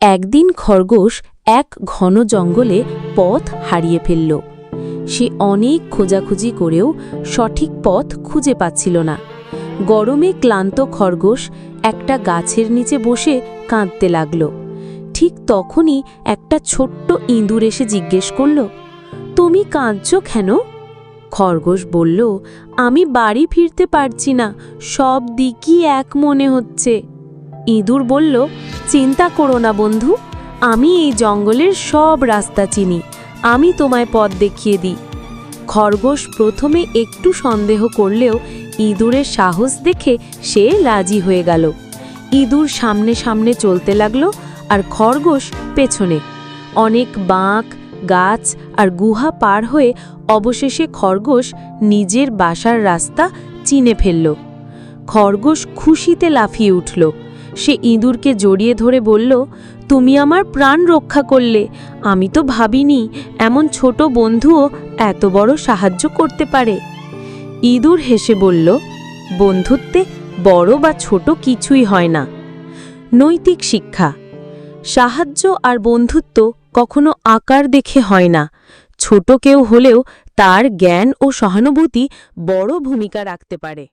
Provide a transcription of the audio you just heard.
একদিন খরগোশ এক ঘন জঙ্গলে পথ হারিয়ে ফেলল। সে অনেক খোঁজাখুঁজি করেও সঠিক পথ খুঁজে পাচ্ছিল না। গরমে ক্লান্ত খরগোশ একটা গাছের নিচে বসে কাঁদতে লাগল। ঠিক তখনই একটা ছোট্ট ইঁদুর এসে জিজ্ঞেস করল, তুমি কাঁদছ কেন? খরগোশ বলল, আমি বাড়ি ফিরতে পারছি না, সব দিকই এক মনে হচ্ছে। ইঁদুর বলল চিন্তা করো না, বন্ধু। আমি এই জঙ্গলের সব রাস্তা চিনি। আমি তোমায় পথ দেখিয়ে দিই। খরগোশ প্রথমে একটু সন্দেহ করলেও ইঁদুরের সাহস দেখে সে রাজি হয়ে গেল। ইঁদুর সামনে সামনে চলতে লাগল আর খরগোশ পেছনে। অনেক বাঁক, গাছ আর গুহা পার হয়ে অবশেষে খরগোশ নিজের বাসার রাস্তা চিনে ফেলল। খরগোশ খুশিতে লাফিয়ে উঠল। সে ইঁদুরকে জড়িয়ে ধরে বলল, তুমি আমার প্রাণ রক্ষা করলে। আমি তো ভাবিনি এমন ছোট বন্ধুও এত বড় সাহায্য করতে পারে। ইঁদুর হেসে বলল, বন্ধুত্বে বড় বা ছোট কিছুই হয় না। নৈতিক শিক্ষা। সাহায্য আর বন্ধুত্ব কখনো আকার দেখে হয় না। ছোট কেউ হলেও তার জ্ঞান ও সহানুভূতি বড় ভূমিকা রাখতে পারে।